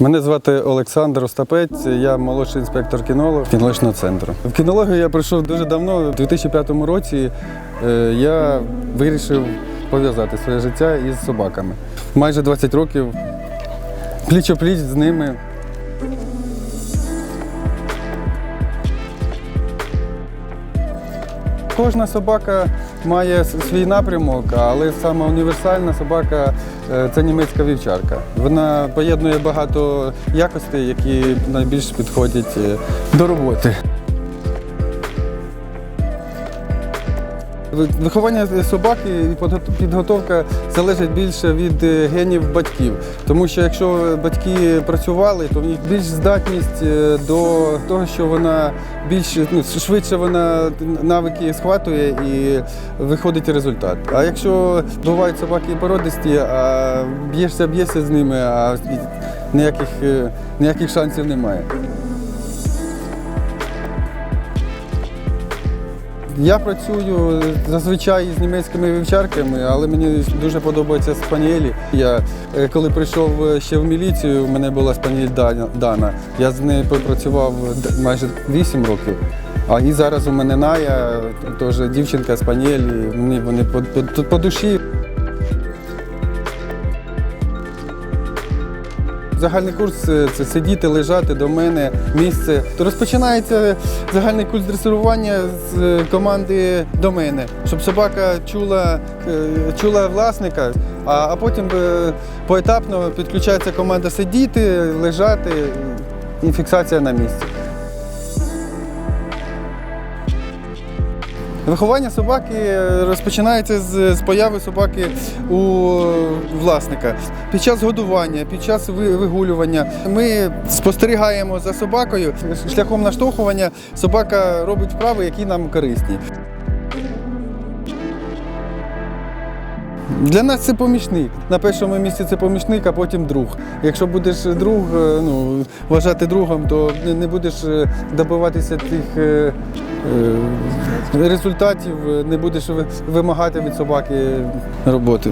Мене звати Олександр Остапець, я молодший інспектор кінолог кінологічного центру. В кінологію я прийшов дуже давно. У 2005 році е, я вирішив пов'язати своє життя із собаками. Майже 20 років пліч-опліч з ними. Кожна собака має свій напрямок, але саме універсальна собака е, це німецька вівчарка. Вона поєднує багато якостей, які найбільш підходять е, до роботи. Виховання собаки і підготовка залежить більше від е, генів батьків. Тому що якщо батьки працювали, то в них більш здатність е, до того, що вона більш ну, швидше вона навики схватує і виходить результат. А якщо бувають собаки породисті, а б'єшся, б'єшся з ними, а ніяких, е, ніяких шансів немає. Я працюю зазвичай з німецькими вівчарками, але мені дуже подобаються спаніелі. Я е, коли прийшов е, ще в міліцію, у мене була спаніель Дана-. Я з нею попрацював майже 8 років. А і зараз у мене Ная, теж дівчинка спаніель, мені вони по, по, по душі. Загальний курс е, це сидіти, лежати до мене, місце. То розпочинається загальний курс дресирування з е, команди до мене, щоб собака чула, е, чула власника, а, а потім поетапно підключається команда сидіти, лежати і фіксація на місці. Виховання собаки розпочинається з, з появи собаки у власника. Під час годування, під час вигулювання ми спостерігаємо за собакою. Шляхом наштовхування собака робить вправи, які нам корисні. Для нас це помічник. На першому місці це помічник, а потім друг. Якщо будеш друг, е, ну, вважати другом, то не- будеш е, добиватися тих е, результатів, е, не будеш ви- вимагати від собаки роботи.